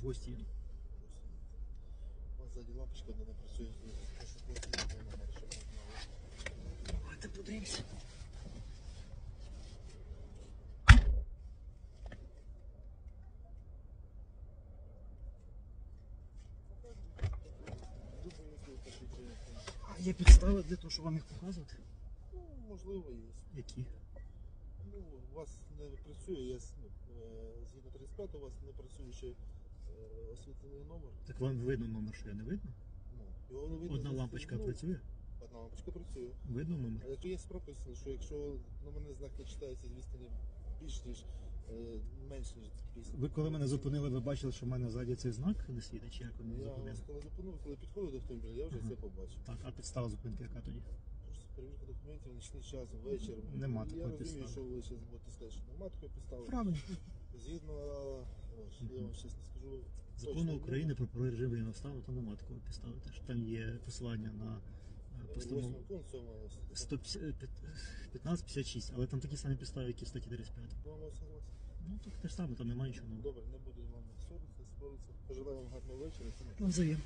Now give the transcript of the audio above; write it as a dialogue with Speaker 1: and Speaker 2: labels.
Speaker 1: В гості їду.
Speaker 2: У вас ззаді лампочка не працює. Прошу платити щоб ви знали.
Speaker 1: Давайте подивимося. А є підстави для того, щоб вам їх показувати?
Speaker 2: Ну, можливо, є.
Speaker 1: Які?
Speaker 2: Ну, у вас не працює, є, ну, е, згідно 35 у вас не працює ще е, освітлений номер.
Speaker 1: Так вам видно номер, що я не видно?
Speaker 2: Ну, його не видно
Speaker 1: Одна
Speaker 2: за-
Speaker 1: лампочка
Speaker 2: ну,
Speaker 1: працює?
Speaker 2: Одна лампочка працює.
Speaker 1: Видно номер?
Speaker 2: А Як є прописано, що якщо номерний знак не читається з відстані більш ніж е, менш ніж 50.
Speaker 1: Ви коли мене зупинили, ви бачили, що в мене ззаді цей знак не світить, чи як ви мене
Speaker 2: Я
Speaker 1: зупинили?
Speaker 2: коли зупинив, коли підходив до автомобіля, я вже
Speaker 1: Ага.
Speaker 2: це побачив.
Speaker 1: Так, а підстава зупинки яка тоді?
Speaker 2: Просто перевірка документів, нічний час, вечір.
Speaker 1: Нема
Speaker 2: Я розумію,
Speaker 1: підстави.
Speaker 2: що ви зараз будете сказати, що нема такої підстави.
Speaker 1: Правильно.
Speaker 2: Згідно, я вам чесно скажу,
Speaker 1: Закону України про правовий режим воєнного стану, там немає такої підстави. Теж там є посилання на е, постанову
Speaker 2: Восьмий пункт цьому
Speaker 1: 1556, але там такі самі підстави, які в статті 35. Ну так те ж саме, там немає нічого нового.
Speaker 2: Добре, не буду з вами ссоритися, споритися. Пожелаю вам гарного вечора.
Speaker 1: Навзаєм.